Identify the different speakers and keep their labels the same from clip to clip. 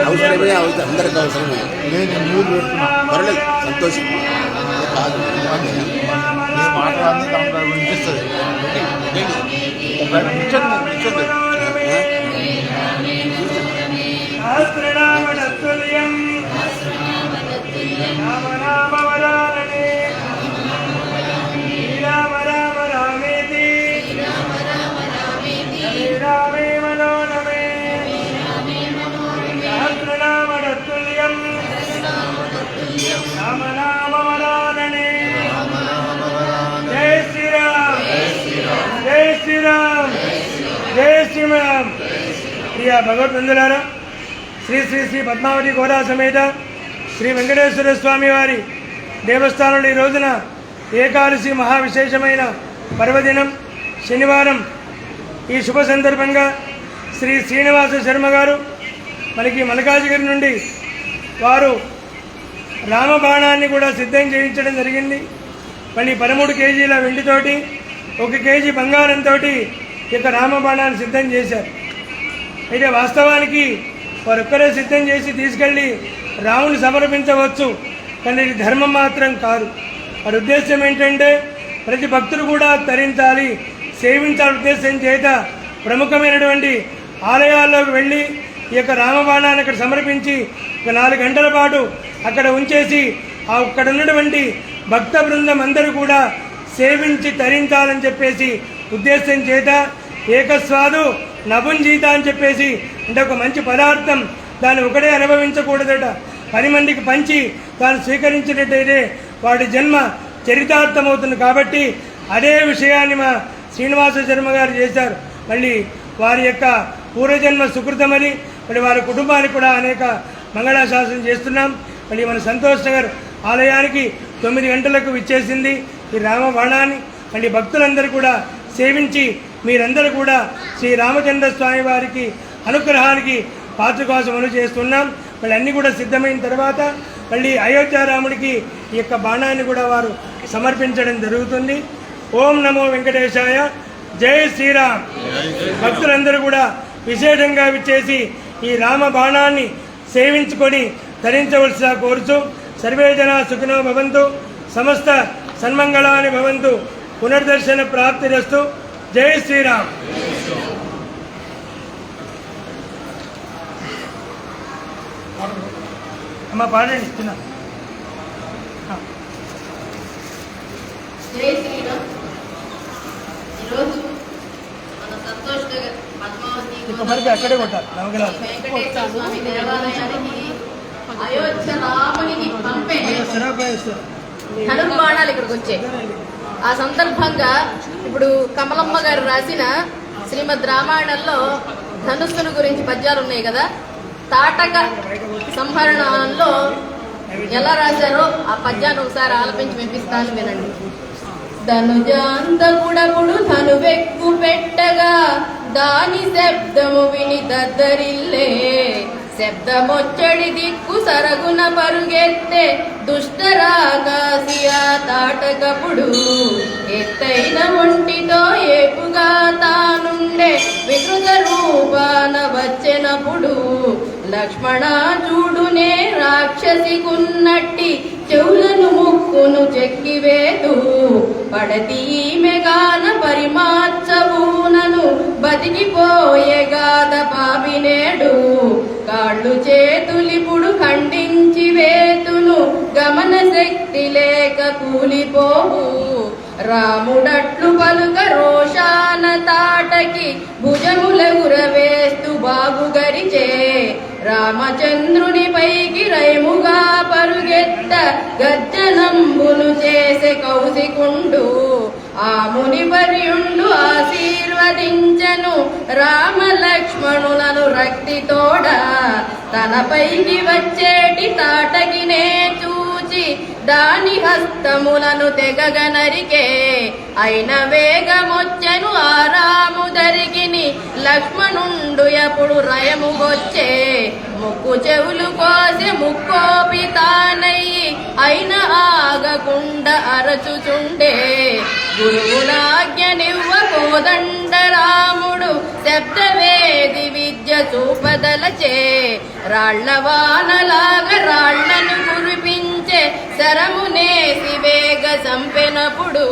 Speaker 1: అవసరమే అవసరం. అందరికి అవసరమే. పర్లేదు సంతోషం. కాదు
Speaker 2: మాటలన్నీ తనకు వినిపిస్తుంది
Speaker 3: ప్రియ భగవద్బంధులారా శ్రీ శ్రీ శ్రీ పద్మావతి గోరా సమేత శ్రీ వెంకటేశ్వర స్వామి వారి దేవస్థానంలో ఈ రోజున ఏకాదశి మహావిశేషమైన పర్వదినం శనివారం. ఈ శుభ సందర్భంగా శ్రీ శ్రీనివాస శర్మ గారు మనకి మలకాజిగిరి నుండి వారు రామబాణాన్ని కూడా సిద్ధం చేయించడం జరిగింది. మళ్ళీ పదమూడు కేజీల వెండితోటి ఒక కేజీ బంగారంతో ఇక యొక్క రామబాణాన్ని సిద్ధం చేశారు. అయితే వాస్తవానికి వారొక్కరే సిద్ధం చేసి తీసుకెళ్ళి రాముని సమర్పించవచ్చు. కానీ ఇది ధర్మం మాత్రం కాదు. వారి ఉద్దేశం ఏంటంటే ప్రతి భక్తులు కూడా తరించాలి సేవించాలి ఉద్దేశం చేత ప్రముఖమైనటువంటి ఆలయాల్లోకి వెళ్ళి ఈ యొక్క రామబాణాన్ని అక్కడ సమర్పించి ఒక నాలుగు గంటల పాటు అక్కడ ఉంచేసి ఆ అక్కడ ఉన్నటువంటి భక్త బృందం అందరూ కూడా సేవించి తరించాలని చెప్పేసి ఉద్దేశం చేత ఏకస్వాదు నభుంజీత అని చెప్పేసి అంటే ఒక మంచి పదార్థం. దాన్ని ఒకటే అనుభవించకూడదట. పది మందికి పంచి దాన్ని స్వీకరించినట్టయితే వాడి జన్మ చరితార్థమవుతుంది కాబట్టి అదే విషయాన్ని మా శ్రీనివాస శర్మ గారు చేశారు. మళ్ళీ వారి యొక్క పూర్వజన్మ సుకృతమని మరి వారి కుటుంబానికి కూడా అనేక మంగళాశాసనం చేస్తున్నాం. మళ్ళీ మన సంతోష్ నగర్ ఆలయానికి తొమ్మిది గంటలకు విచ్చేసింది ఈ రామబాణాన్ని మళ్ళీ భక్తులందరూ కూడా సేవించి మీరందరూ కూడా శ్రీ రామచంద్ర స్వామి వారికి అనుగ్రహానికి పాత్ర కోసం అను చేస్తున్నాం. మళ్ళీ అన్నీ కూడా సిద్ధమైన తర్వాత మళ్ళీ అయోధ్యారాముడికి ఈ యొక్క బాణాన్ని కూడా వారు సమర్పించడం జరుగుతుంది. ఓం నమో వెంకటేశాయ. జై శ్రీరామ్. భక్తులందరూ కూడా విశేషంగా విచ్చేసి ఈ రామ బాణాన్ని సేవించుకొని ధరించవలసిగా కోరుచు సర్వే జన సుఖినో భవంతు. సమస్త సన్మంగళాని భవంతు. పునర్దర్శన ప్రాప్తిరస్తు జై శ్రీరామ్. అమ్మ పాడండి ఇస్తున్నా
Speaker 4: జై శ్రీరామ్. ఈరోజు మన సంతోష్ నగర్ పద్మావతి
Speaker 3: ఇప్పుడు మరికి అక్కడే కొట్టాలి నవగలాలు
Speaker 4: వెంకటేశ్వర స్వామి దేవాలయానికి అయోధ్య రామునికి పంపే ధనుర్బాణాలు ఇక్కడికి వచ్చాయి. ఆ సందర్భంగా ఇప్పుడు కమలమ్మ గారు రాసిన శ్రీమద్ రామాయణంలో ధనుస్సును గురించి పద్యాలు ఉన్నాయి కదా? తాటక సంహరణలో ఎలా రాశారో ఆ పద్యాన్ని ఒకసారి ఆలపించి వినిపిస్తాను వినండి. ధనుజాంతకుడపుడు ధనువెక్కు పెట్టగా దాని శబ్దము విని దద్దరిల్లే శబ్దమొచ్చడి దిక్కు సరగున పరుగెత్తే దుష్టరాకాసియా తాటకపుడు. ఎత్తైన ఒంటితో ఏపుగా తానుండే వికృత రూపాన వచ్చినప్పుడు లక్ష్మణ చూడునే రాక్షసికున్నట్టి చెవులను ముక్కును చెక్కివేతు. గాన పరిమార్చవు చేతులిపుడు ఖండించి వేతును గమన శక్తి లేక కూలిపోవు. రాముడట్లు పలుక రోషాన తాటకి భుజముల ఉరవేస్తు బాగుగరిచే. రామచంద్రుని పైకి రైముగా పరుగెత్త గజ్జనంబులు చేసే కౌశికుండు. ఆ మునివర్యుండు ఆశీర్వదించను రామ లక్ష్మణులను రక్తితోడ. తనపైకి వచ్చేటి తాటకినే చూచి దాని హస్తములను తెగగనరికే. అయిన వేగమొచ్చెను ఆరాము దరికిని లక్ష్మణుండు ఎప్పుడు రయముగొచ్చే ముక్కు చెవులు కోసి ముక్కోపి తానయ్యి అయిన ఆగకుండా అరచుచుండే. గురువునాజ్ఞ కోదండరాముడు శబ్దవేది విద్య చూపదలచే. రాళ్ళవానలాగ రాళ్ళను కురిపించే శరమునేసి వేగ చంపినప్పుడు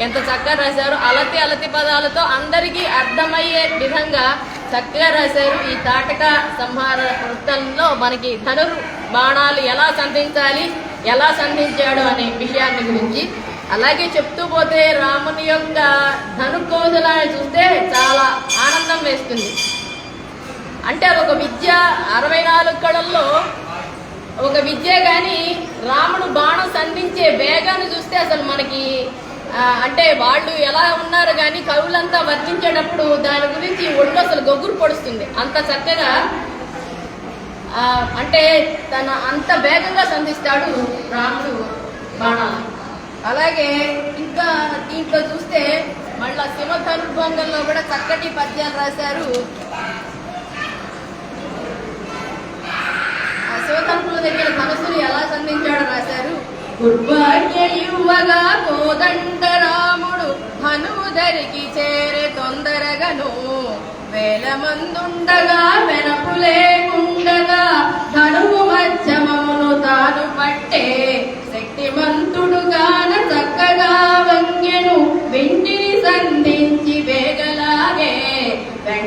Speaker 4: ఎంత చక్కగా రాశారు. అలతి అలతి పదాలతో అందరికీ అర్థమయ్యే విధంగా చక్కగా రాశారు. ఈ తాటక సంహార వృత్తంలో మనకి ధనుర్ బాణాలు ఎలా సంధించాలి ఎలా సంధించాడు అనే విషయాన్ని గురించి అలాగే చెప్తూ పోతే రాముని యొక్క ధనుకోదలాన్ని చూస్తే చాలా ఆనందం వేస్తుంది. అంటే అదొక విద్య. అరవై నాలుగు కళల్లో ఒక విద్య కానీ రాముడు బాణం సంధించే వేగాన్ని చూస్తే అసలు మనకి అంటే వాళ్ళు ఎలా ఉన్నారు కానీ కవులంతా వర్ణించేటప్పుడు దాని గురించి ఒళ్ళు అసలు గొగ్గురు పొడుస్తుంది. అంత చక్కగా అంటే తన అంత వేగంగా సంధిస్తాడు రాముడు బాణాలు. అలాగే ఇంకా దీంట్లో చూస్తే మళ్ళా శివధనుర్భంగంలో కూడా చక్కటి పద్యాలు రాశారు. ఆ దగ్గర ధనస్సుని ఎలా సంధించాడో రాశారు. యువగా కోదండ రాముడు హనుదరికి చేరే తొందరగను. వేల మందుండగా వెనపు లేకుండగా ధనువు మధ్యమమును తాను పట్టే శక్తిమంత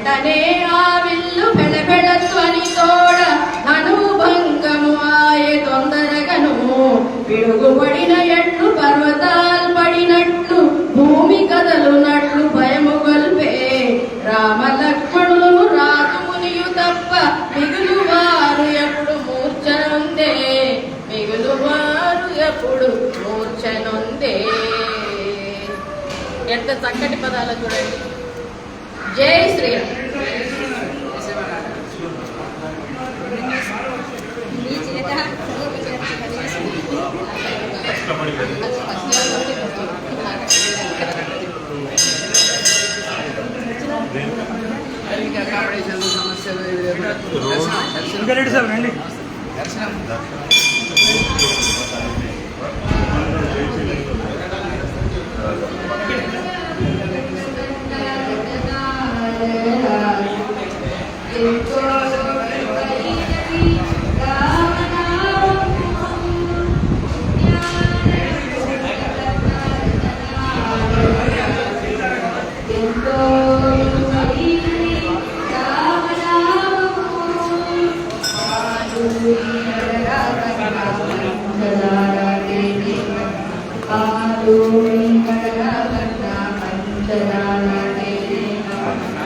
Speaker 4: వెంటనే ఆ విల్లు పెడబెడ ధ్వని తోడ భంగము ఆయ తొందరగను. పిడుగుపడిన ఎట్లు పర్వతాలు పడినట్లు భూమి కదలునట్లు భయము గొల్పే. రామ లక్ష్మణులు రాజుమునియు తప్ప మిగులు వారు ఎప్పుడు మూర్ఛనుందే. మిగులు వారు ఎప్పుడు మూర్ఛనుందే. ఎంత చక్కటి పదాలు చూడండి. జై శ్రీరామ్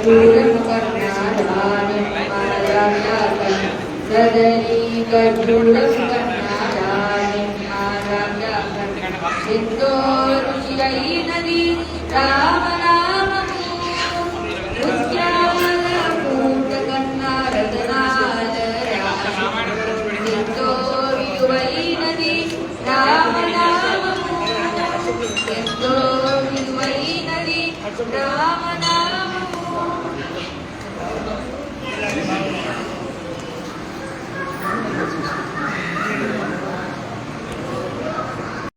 Speaker 4: ఎంతో రుచిరైనది రామనామము. ముత్యాల పూట కన్నా రతనాల ఎంతో విలువైనది రామనామము. ఎంతో విలువైనది. రామనామము